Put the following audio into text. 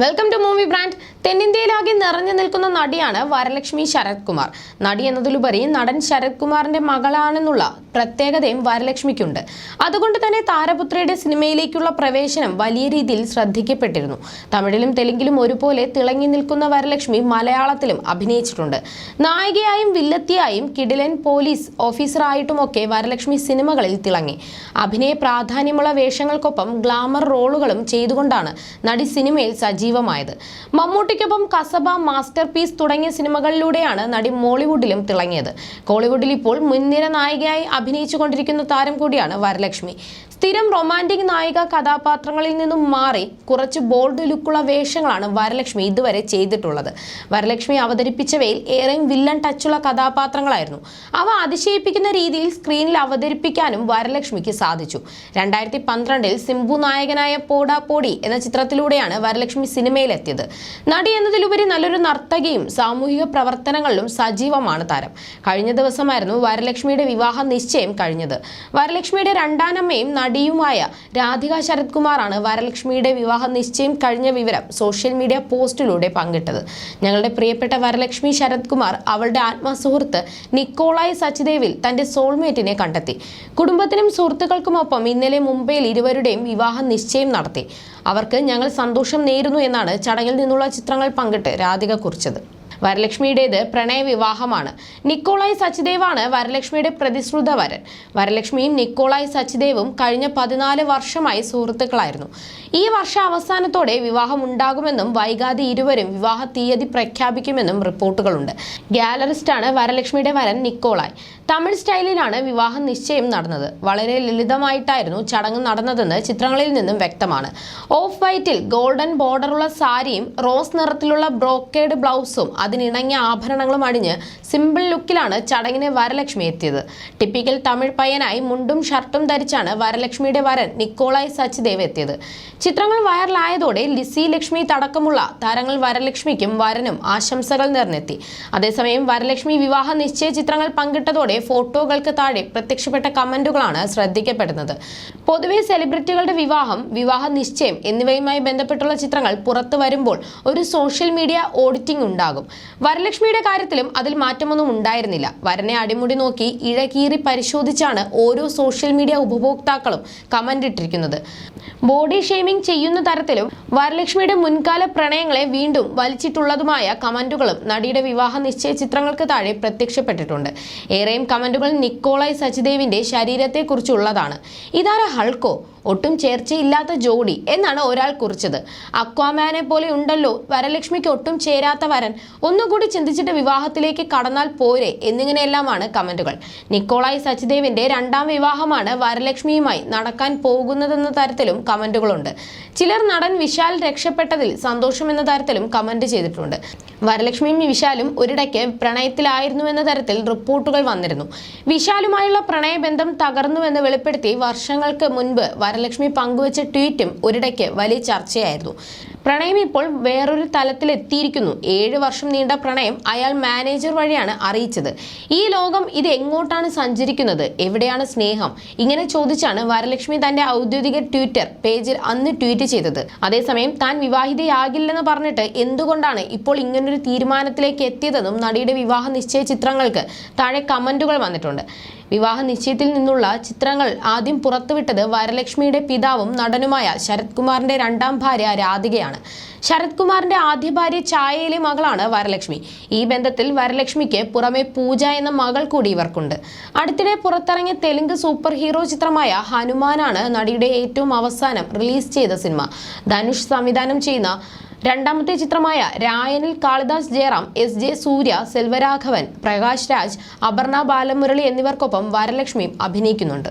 Welcome to movie brand തെന്നിന്ത്യയിലാകെ നിറഞ്ഞു നിൽക്കുന്ന നടിയാണ് വരലക്ഷ്മി ശരത് കുമാർ നടി എന്നതിലുപരി നടൻ ശരത് കുമാറിന്റെ മകളാണെന്നുള്ള പ്രത്യേകതയും വരലക്ഷ്മിക്കുണ്ട്. അതുകൊണ്ട് തന്നെ താരപുത്രിയുടെ സിനിമയിലേക്കുള്ള പ്രവേശനം വലിയ രീതിയിൽ ശ്രദ്ധിക്കപ്പെട്ടിരുന്നു. തമിഴിലും തെലുങ്കിലും ഒരുപോലെ തിളങ്ങി നിൽക്കുന്ന വരലക്ഷ്മി മലയാളത്തിലും അഭിനയിച്ചിട്ടുണ്ട്. നായികയായും വില്ലത്തിയായും കിടിലൻ പോലീസ് ഓഫീസറായിട്ടുമൊക്കെ വരലക്ഷ്മി സിനിമകളിൽ തിളങ്ങി. അഭിനയ പ്രാധാന്യമുള്ള വേഷങ്ങൾക്കൊപ്പം ഗ്ലാമർ റോളുകളും ചെയ്തുകൊണ്ടാണ് നടി സിനിമയിൽ സജീവമായത്. മമ്മൂട്ടിക്കൊപ്പം കസബ മാസ്റ്റർ പീസ് തുടങ്ങിയ സിനിമകളിലൂടെയാണ് നടി മോളിവുഡിലും തിളങ്ങിയത്. കോളിവുഡിൽ ഇപ്പോൾ മുൻനിര നായികയായി അഭിനയിച്ചുകൊണ്ടിരിക്കുന്ന താരം കൂടിയാണ് വരലക്ഷ്മി. സ്ഥിരം റൊമാന്റിക് നായിക കഥാപാത്രങ്ങളിൽ നിന്നും മാറി കുറച്ച് ബോൾഡ് ലുക്കുള്ള വേഷങ്ങളാണ് വരലക്ഷ്മി ഇതുവരെ ചെയ്തിട്ടുള്ളത്. വരലക്ഷ്മി അവതരിപ്പിച്ചവയിൽ ഏറെയും വില്ലൻ ടച്ചുള്ള കഥാപാത്രങ്ങളായിരുന്നു. അവ അതിശയിപ്പിക്കുന്ന രീതിയിൽ സ്ക്രീനിൽ അവതരിപ്പിക്കാനും വരലക്ഷ്മിക്ക് സാധിച്ചു. രണ്ടായിരത്തി പന്ത്രണ്ടിൽ സിംബു നായകനായ പോടാ പോടി എന്ന ചിത്രത്തിലൂടെയാണ് വരലക്ഷ്മി സിനിമയിലെത്തിയത്. നടി എന്നതിലുപരി നല്ലൊരു നർത്തകിയും സാമൂഹിക പ്രവർത്തനങ്ങളിലും സജീവമാണ് താരം. കഴിഞ്ഞ ദിവസമായിരുന്നു വരലക്ഷ്മിയുടെ വിവാഹ നിശ്ചയം കഴിഞ്ഞത്. വരലക്ഷ്മിയുടെ രണ്ടാനമ്മയും നടിയുമായ രാധിക ശരത് കുമാറാണ് വരലക്ഷ്മിയുടെ വിവാഹ നിശ്ചയം കഴിഞ്ഞ വിവരം സോഷ്യൽ മീഡിയ പോസ്റ്റിലൂടെ പങ്കിട്ടത്. ഞങ്ങളുടെ പ്രിയപ്പെട്ട വരലക്ഷ്മി ശരത് കുമാർ അവളുടെ ആത്മസുഹൃത്ത് നിക്കോളായി സച്ചിദേവിൽ തന്റെ സോൾമേറ്റിനെ കണ്ടെത്തി. കുടുംബത്തിനും സുഹൃത്തുക്കൾക്കുമൊപ്പം ഇന്നലെ മുംബൈയിൽ ഇരുവരുടെയും വിവാഹ നിശ്ചയം നടത്തി. അവർക്ക് ഞങ്ങൾ സന്തോഷം നേരുന്നു എന്നാണ് ചടങ്ങിൽ നിന്നുള്ള ചിത്രങ്ങൾ പങ്കിട്ട് രാധിക കുറിച്ചത്. വരലക്ഷ്മിയുടേത് പ്രണയ വിവാഹമാണ്. നിക്കോളായി സച്ദേവാണ് വരലക്ഷ്മിയുടെ പ്രതിശ്രുത വരൻ. വരലക്ഷ്മിയും നിക്കോളായി സച്ദേവും കഴിഞ്ഞ പതിനാല് വർഷമായി സുഹൃത്തുക്കളായിരുന്നു. ഈ വർഷ അവസാനത്തോടെ വിവാഹം ഉണ്ടാകുമെന്നും വൈകാതെ ഇരുവരും വിവാഹ തീയതി പ്രഖ്യാപിക്കുമെന്നും റിപ്പോർട്ടുകളുണ്ട്. ഗാലറിസ്റ്റാണ് വരലക്ഷ്മിയുടെ വരൻ നിക്കോളായി. തമിഴ് സ്റ്റൈലിലാണ് വിവാഹ നിശ്ചയം നടന്നത്. വളരെ ലളിതമായിട്ടായിരുന്നു ചടങ്ങ് നടന്നതെന്ന് ചിത്രങ്ങളിൽ നിന്നും വ്യക്തമാണ്. ഓഫ് വൈറ്റിൽ ഗോൾഡൻ ബോർഡറുള്ള സാരിയും റോസ് നിറത്തിലുള്ള ബ്രോക്കേഡ് ബ്ലൗസും അതിനിണങ്ങിയ ആഭരണങ്ങളും അണിഞ്ഞ് സിമ്പിൾ ലുക്കിലാണ് ചടങ്ങിന് വരലക്ഷ്മി എത്തിയത്. ടിപ്പിക്കൽ തമിഴ് പയ്യനായി മുണ്ടും ഷർട്ടും ധരിച്ചാണ് വരലക്ഷ്മിയുടെ വരൻ നിക്കോളായി സച്ചിദേവ് എത്തിയത്. ചിത്രങ്ങൾ വൈറലായതോടെ ലിസി ലക്ഷ്മി തടക്കമുള്ള താരങ്ങൾ വരലക്ഷ്മിക്കും വരനും ആശംസകൾ നേർന്നെത്തി. അതേസമയം വരലക്ഷ്മി വിവാഹ നിശ്ചയ ചിത്രങ്ങൾ പങ്കിട്ടതോടെ ഫോട്ടോകൾക്ക് താഴെ പ്രത്യക്ഷപ്പെട്ട കമന്റുകളാണ് ശ്രദ്ധിക്കപ്പെടുന്നത്. പൊതുവെ സെലിബ്രിറ്റികളുടെ വിവാഹം വിവാഹ നിശ്ചയം എന്നിവയുമായി ബന്ധപ്പെട്ടുള്ള ചിത്രങ്ങൾ പുറത്തു വരുമ്പോൾ ഒരു സോഷ്യൽ മീഡിയ ഓഡിറ്റിംഗ് ഉണ്ടാകും. വരലക്ഷ്മിയുടെ കാര്യത്തിലും അതിൽ മാറ്റമൊന്നും ഉണ്ടായിരുന്നില്ല. വരനെ അടിമുടി നോക്കി ഇഴകീറി പരിശോധിച്ചാണ് ഓരോ സോഷ്യൽ മീഡിയ ഉപഭോക്താക്കളും കമന്റ് ഇട്ടിരിക്കുന്നത്. ബോഡി ഷെയ്മിംഗ് ചെയ്യുന്ന തരത്തിലും വരലക്ഷ്മിയുടെ മുൻകാല പ്രണയങ്ങളെ വീണ്ടും വലിച്ചിട്ടുള്ളതുമായ കമന്റുകളും നടിയുടെ വിവാഹ നിശ്ചയ ചിത്രങ്ങൾക്ക് താഴെ പ്രത്യക്ഷപ്പെട്ടിട്ടുണ്ട്. ഏറെയും കമന്റുകൾ നിക്കോളായി സച്ചിദേവിന്റെ ശരീരത്തെക്കുറിച്ചുള്ളതാണ്. ഇതാര ഹൾക്കോ? ഒട്ടും ചേർച്ചയില്ലാത്ത ജോഡി എന്നാണ് ഒരാൾ കുറിച്ചത്. അക്വാമാനെ പോലെ ഉണ്ടല്ലോ വരലക്ഷ്മിക്ക് ഒട്ടും ചേരാത്ത വരൻ. ഒന്നുകൂടി ചിന്തിച്ചിട്ട് വിവാഹത്തിലേക്ക് കടന്നാൽ പോരെ എന്നിങ്ങനെയെല്ലാമാണ് കമന്റുകൾ. നിക്കോളായി സച്ചിദേവിന്റെ രണ്ടാം വിവാഹമാണ് വരലക്ഷ്മിയുമായി നടക്കാൻ പോകുന്നതെന്ന തരത്തിലും കമന്റുകളുണ്ട്. ചിലർ നടൻ വിശാൽ രക്ഷപ്പെട്ടതിൽ സന്തോഷമെന്ന തരത്തിലും കമന്റ് ചെയ്തിട്ടുണ്ട്. വരലക്ഷ്മിയും വിശാലും ഒരിടയ്ക്ക് പ്രണയത്തിലായിരുന്നു എന്ന തരത്തിൽ റിപ്പോർട്ടുകൾ വന്നിരുന്നു. വിശാലുമായുള്ള പ്രണയബന്ധം തകർന്നുവെന്ന് വെളിപ്പെടുത്തി വർഷങ്ങൾക്ക് മുൻപ് വരലക്ഷ്മി പങ്കുവച്ച ട്വീറ്റും ഒരിടയ്ക്ക് വലിയ ചർച്ചയായിരുന്നു. പ്രണയം ഇപ്പോൾ വേറൊരു തലത്തിലെത്തിയിരിക്കുന്നു. ഏഴ് വർഷം നീണ്ട പ്രണയം അയാൾ മാനേജർ വഴിയാണ് അറിയിച്ചത്. ഈ ലോകം ഇത് എങ്ങോട്ടാണ് സഞ്ചരിക്കുന്നത്? എവിടെയാണ് സ്നേഹം? ഇങ്ങനെ ചോദിച്ചാണ് വരലക്ഷ്മി തന്റെ ഔദ്യോഗിക ട്വിറ്റർ പേജിൽ അന്ന് ട്വീറ്റ് ചെയ്തത്. അതേസമയം താൻ വിവാഹിതയാകില്ലെന്ന് പറഞ്ഞിട്ട് എന്തുകൊണ്ടാണ് ഇപ്പോൾ ഇങ്ങനൊരു തീരുമാനത്തിലേക്ക് എത്തിയതെന്നും നടിയുടെ വിവാഹ നിശ്ചയ ചിത്രങ്ങൾക്ക് താഴെ കമന്റുകൾ വന്നിട്ടുണ്ട്. വിവാഹ നിശ്ചയത്തിൽ നിന്നുള്ള ചിത്രങ്ങൾ ആദ്യം പുറത്തുവിട്ടത് വരലക്ഷ്മിയുടെ പിതാവും നടനുമായ ശരത് കുമാറിന്റെ രണ്ടാം ഭാര്യ രാധികയാണ്. ശരത് കുമാറിന്റെ ആദ്യ ഭാര്യ ഛായയിലെ മകളാണ് വരലക്ഷ്മി. ഈ ബന്ധത്തിൽ വരലക്ഷ്മിക്ക് പുറമെ പൂജ എന്ന മകൾ കൂടി ഇവർക്കുണ്ട്. അടുത്തിടെ പുറത്തിറങ്ങിയ തെലുങ്ക് സൂപ്പർ ഹീറോ ചിത്രമായ ഹനുമാനാണ് നടിയുടെ ഏറ്റവും അവസാനം റിലീസ് ചെയ്ത സിനിമ. ധനുഷ് സംവിധാനം ചെയ്യുന്ന രണ്ടാമത്തെ ചിത്രമായ രായനിൽ കാളിദാസ് ജയറാം എസ് ജെ സൂര്യ സെൽവരാഘവൻ പ്രകാശ് രാജ് അപർണ ബാലമുരളി എന്നിവർക്കൊപ്പം വരലക്ഷ്മിയും അഭിനയിക്കുന്നുണ്ട്.